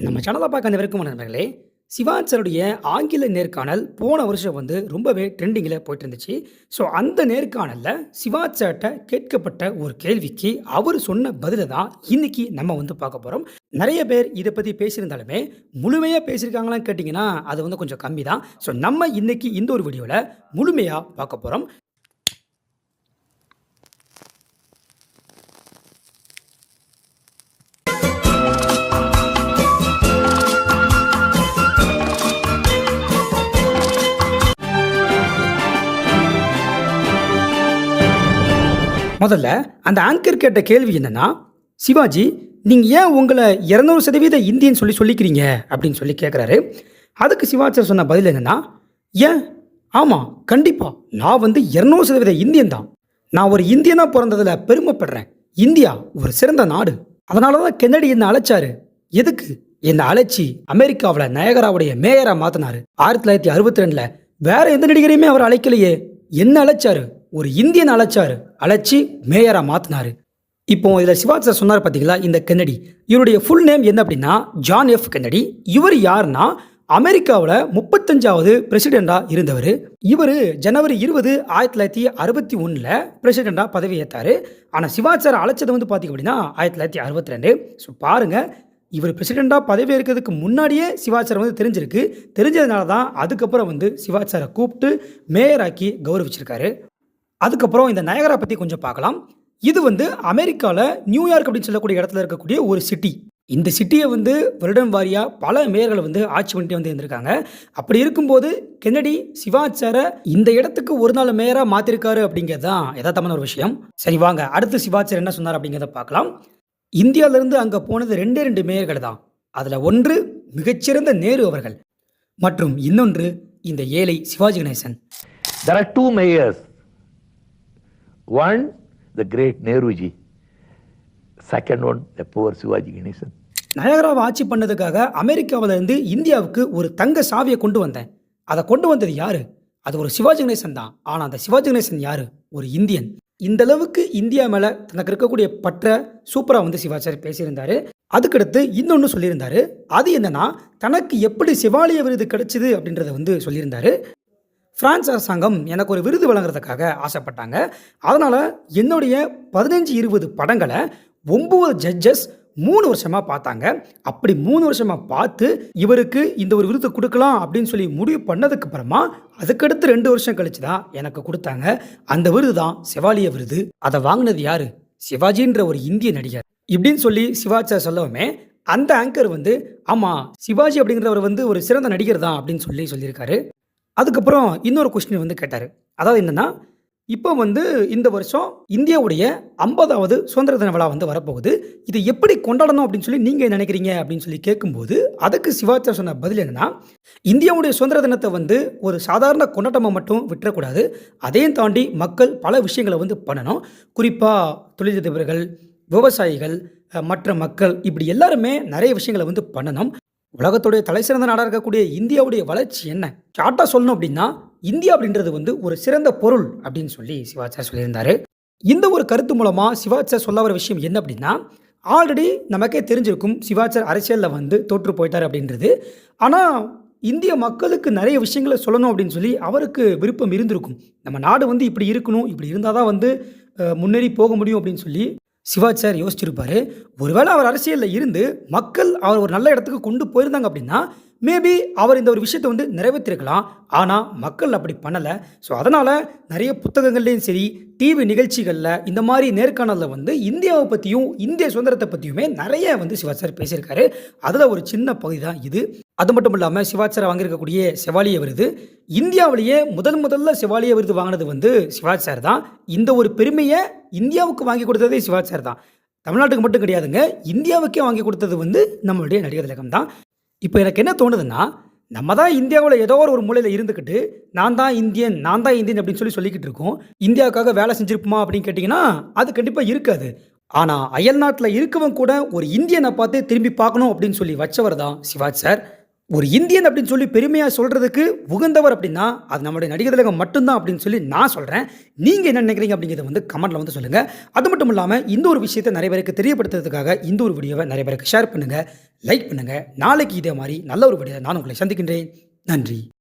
நம்ம சேனலை பார்க்க அனைவருக்கும் நண்பர்களே. சிவாச்சருடைய ஆங்கில நேர்காணல் போன வருஷம் வந்து ரொம்பவே ட்ரெண்டிங்கில் போயிட்டு இருந்துச்சு ஸோ அந்த நேர்காணலில் சிவாச்சர்கிட்ட கேட்கப்பட்ட ஒரு கேள்விக்கு அவர் சொன்ன பதிலை தான் இன்னைக்கு நம்ம வந்து பார்க்க போகிறோம் நிறைய பேர் இதை பற்றி பேசியிருந்தாலுமே முழுமையாக பேசியிருக்காங்களான்னு கேட்டிங்கன்னா அது வந்து கொஞ்சம் கம்மி தான் ஸோ நம்ம இன்னைக்கு இந்த ஒரு வீடியோவில் முழுமையாக பார்க்க போகிறோம் முதல்ல அந்த ஆங்கர் கேட்ட கேள்வி என்னன்னா சிவாஜி நீங்கள் ஏன் உங்களை இரநூறு சதவீத இந்தியன் சொல்லி சொல்லிக்கிறீங்க? அப்படின்னு சொல்லி கேட்குறாரு அதுக்கு சிவாச்சர் சொன்ன பதில் என்னென்னா ஏன்? ஆமாம் கண்டிப்பாக நான் வந்து இரநூறு சதவீத இந்தியன் தான். நான் ஒரு இந்தியனாக பிறந்ததில் பெருமைப்படுறேன். இந்தியா ஒரு சிறந்த நாடு. அதனால தான் கென்னடி என்னை அழைச்சாரு. எதுக்கு? என்னை அழைச்சி அமெரிக்காவில் நயகராவுடைய மேயராக மாற்றினார் ஆயிரத்தி தொள்ளாயிரத்தி அறுபத்தி ரெண்டில் வேற எந்த நடிகரையுமே அவர் அழைக்கலையே. என்ன அழைச்சாரு? ஒரு இந்தியன் அழைச்சாரு அழைச்சி மேயராக மாற்றினாரு இப்போ இதில் சிவாஜி சார் சொன்னார் பார்த்தீங்களா இந்த கென்னடி. இவருடைய ஃபுல் நேம் என்ன அப்படின்னா ஜான் எஃப் கென்னடி இவர் யாருன்னா அமெரிக்காவில் முப்பத்தஞ்சாவது பிரசிடெண்டாக இருந்தவர். இவர் ஜனவரி இருபது ஆயிரத்தி தொள்ளாயிரத்தி அறுபத்தி ஒன்றில் பிரசிடெண்டாக பதவி ஏற்றார் ஆனால் சிவாஜி சார் அழைச்சது வந்து பார்த்தீங்க அப்படின்னா ஆயிரத்தி தொள்ளாயிரத்தி அறுபத்தி ரெண்டு ஸோ பாருங்கள் இவர் பிரசிடெண்டாக பதவி இருக்கிறதுக்கு முன்னாடியே சிவாஜி வந்து தெரிஞ்சிருக்கு. தெரிஞ்சதுனால தான் அதுக்கப்புறம் வந்து சிவாச்சாரை கூப்பிட்டு மேயராக்கி கௌரவிச்சிருக்காரு. அதுக்கப்புறம் இந்த நயகரா பற்றி கொஞ்சம் பார்க்கலாம். இது வந்து அமெரிக்காவில் நியூயார்க் அப்படின்னு சொல்லக்கூடிய இடத்துல இருக்கக்கூடிய ஒரு சிட்டி இந்த சிட்டியை வந்து வருடம் வாரியாக பல மேயர்களை வந்து ஆட்சி பண்ணிட்டு வந்து இருந்திருக்காங்க. அப்படி இருக்கும்போது கென்னடி சிவாச்சாரை இந்த இடத்துக்கு ஒரு நாள் மேயராக மாற்றிருக்காரு அப்படிங்கிறது தான் யதார்த்தமான ஒரு விஷயம். சரி வாங்க. அடுத்து சிவாச்சார் என்ன சொன்னார் அப்படிங்கிறத பார்க்கலாம். இந்தியாவிலேருந்து அங்கே போனது ரெண்டே ரெண்டு மேயர்கள் தான். அதில் ஒன்று மிகச்சிறந்த நேரு அவர்கள். மற்றும் இன்னொன்று இந்த ஏழை Sivaji Ganesan. There are two mayors. One, the great Nehruji. Second one, the poor Shivaji Ganesan. நயகராவை ஆட்சி பண்ணதுக்காக அமெரிக்காவிலிருந்து இந்தியாவுக்கு ஒரு தங்க சாவியை கொண்டு வந்தேன். அதை கொண்டு வந்தது யாரு? அது ஒரு சிவாஜி கணேசன் தான். ஆனால் அந்த சிவாஜி கணேசன் யாரு? ஒரு இந்தியன். இந்த அளவுக்கு இந்தியா மேலே தனக்கு இருக்கக்கூடிய பற்ற சூப்பராக வந்து சிவாச்சாரி பேசியிருந்தாரு. அதுக்கடுத்து இன்னொன்று சொல்லியிருந்தாரு. அது என்னன்னா தனக்கு எப்படி சிவாலய விருது கிடைச்சிது அப்படின்றத வந்து சொல்லியிருந்தாரு. பிரான்ஸ் அரசாங்கம் எனக்கு ஒரு விருது வழங்குறதுக்காக ஆசைப்பட்டாங்க. அதனால் என்னுடைய பதினஞ்சு இருபது படங்களை ஒம்பது ஜட்ஜஸ் மூணு வருஷமாக பார்த்தாங்க. அப்படி மூணு வருஷமாக பார்த்து இவருக்கு இந்த ஒரு விருது கொடுக்கலாம் அப்படின்னு சொல்லி முடிவு பண்ணதுக்கு அப்புறமா அதுக்கடுத்து ரெண்டு வருஷம் கழிச்சு தான் எனக்கு கொடுத்தாங்க. அந்த விருது தான் செவாலிய விருது. அதை வாங்கினது யாரு? சிவாஜின்ற ஒரு இந்திய நடிகர். இப்படின்னு சொல்லி சிவாச்சார் சொல்லவுமே அந்த ஆங்கர் வந்து ஆமாம் சிவாஜி அப்படிங்கிறவர் வந்து ஒரு சிறந்த நடிகர் தான் அப்படின்னு சொல்லி சொல்லியிருக்காரு. அதுக்கப்புறம் இன்னொரு கொஸ்டின் வந்து கேட்டார். அதாவது என்னென்னா இப்போ வந்து இந்த வருஷம் இந்தியாவுடைய ஐம்பதாவது சுதந்திர தின விழா வந்து வரப்போகுது. இதை எப்படி கொண்டாடணும் அப்படின்னு சொல்லி நீங்கள் நினைக்கிறீங்க அப்படின்னு சொல்லி கேட்கும்போது அதுக்கு சிவாச்சார் சொன்ன பதில் என்னன்னா இந்தியாவுடைய சுதந்திர தினத்தை வந்து ஒரு சாதாரண கொண்டாட்டமாக மட்டும் விட்டுறக்கூடாது. அதையும் தாண்டி மக்கள் பல விஷயங்களை வந்து பண்ணணும். குறிப்பாக தொழிலதிபர்கள் விவசாயிகள் மற்ற மக்கள் இப்படி எல்லாருமே நிறைய விஷயங்களை வந்து பண்ணணும். உலகத்துடைய தலை சிறந்த நாடாக இருக்கக்கூடிய இந்தியாவுடைய வளர்ச்சி என்ன? ஷார்ட்டாக சொல்லணும் அப்படின்னா இந்தியா அப்படின்றது வந்து ஒரு சிறந்த பொருள் அப்படின்னு சொல்லி சிவாச்சார் சொல்லியிருந்தார். இந்த ஒரு கருத்து மூலமாக சிவாச்சார் சொல்ல வர விஷயம் என்ன அப்படின்னா ஆல்ரெடி நமக்கே தெரிஞ்சிருக்கும் சிவாச்சார் அரசியலில் வந்து தோற்று போயிட்டார் அப்படின்றது. ஆனால் இந்திய மக்களுக்கு நிறைய விஷயங்களை சொல்லணும் அப்படின்னு சொல்லி அவருக்கு விருப்பம் இருந்திருக்கும். நம்ம நாடு வந்து இப்படி இருக்கணும் இப்படி இருந்தால் தான் வந்து முன்னேறி போக முடியும் அப்படின்னு சொல்லி சிவாஜி சார் யோசிச்சிருப்பாரு. ஒருவேளை அவர் அரசியலில் இருந்து மக்கள் அவர் ஒரு நல்ல இடத்துக்கு கொண்டு போயிருந்தாங்க அப்படின்னா மேபி அவர் இந்த ஒரு விஷயத்தை வந்து நிறைவேற்றிருக்கலாம். ஆனால் மக்கள் அப்படி பண்ணலை. ஸோ அதனால் நிறைய புத்தகங்கள்லேயும் சரி டிவி நிகழ்ச்சிகளில் இந்த மாதிரி நேர்காணலில் வந்து இந்தியாவை பற்றியும் இந்திய சுதந்திரத்தை பற்றியுமே நிறைய வந்து சிவாஜி சார் பேசியிருக்காரு. அதில் ஒரு சின்ன பகுதி தான் இது. அது மட்டும் இல்லாமல் சிவாஜி சார் வாங்கியிருக்கக்கூடிய செவாலிய விருது. இந்தியாவிலேயே முதல் முதல்ல செவாலிய விருது வாங்கினது வந்து சிவாச்சார் தான். இந்த ஒரு பெருமையை இந்தியாவுக்கு வாங்கி கொடுத்ததே சிவாச்சார் தான். தமிழ்நாட்டுக்கு மட்டும் கிடையாதுங்க இந்தியாவுக்கே வாங்கி கொடுத்தது வந்து நம்மளுடைய நடிகர் திலகம் தான். இப்போ எனக்கு என்ன தோணுதுன்னா நம்ம தான் இந்தியாவில் ஏதோ ஒரு மூலையில் இருந்துக்கிட்டு நான் தான் இந்தியன் நான் தான் இந்தியன் அப்படின்னு சொல்லி சொல்லிக்கிட்டு இருக்கோம். இந்தியாவுக்காக வேலை செஞ்சிருப்போமா அப்படின்னு கேட்டிங்கன்னா அது கண்டிப்பாக இருக்காது. ஆனால் அயல் நாட்டில் இருக்கவன் கூட ஒரு இந்தியனை பார்த்து திரும்பி பார்க்கணும் அப்படின்னு சொல்லி வச்சவர் தான் சிவாஜ் சார் ஒரு இந்தியன் அப்படின்னு சொல்லி பெருமையாக சொல்கிறதுக்கு உகந்தவர் அப்படின்னா அது நம்மளுடைய நடிகர் திலகம் மட்டும்தான் அப்படின்னு சொல்லி நான் சொல்கிறேன் நீங்கள் என்ன நினைக்கிறீங்க அப்படிங்கிறத வந்து கமெண்ட்டில் வந்து சொல்லுங்கள் அது மட்டும் இல்லாமல் இந்த ஒரு விஷயத்தை நிறைய பேருக்கு தெரியப்படுத்துறதுக்காக இந்த ஒரு வீடியோவை நிறைய பேருக்கு ஷேர் பண்ணுங்கள் லைக் பண்ணுங்கள் நாளைக்கு இதே மாதிரி நல்ல ஒரு வீடியோ நான் உங்களை சந்திக்கின்றேன். நன்றி.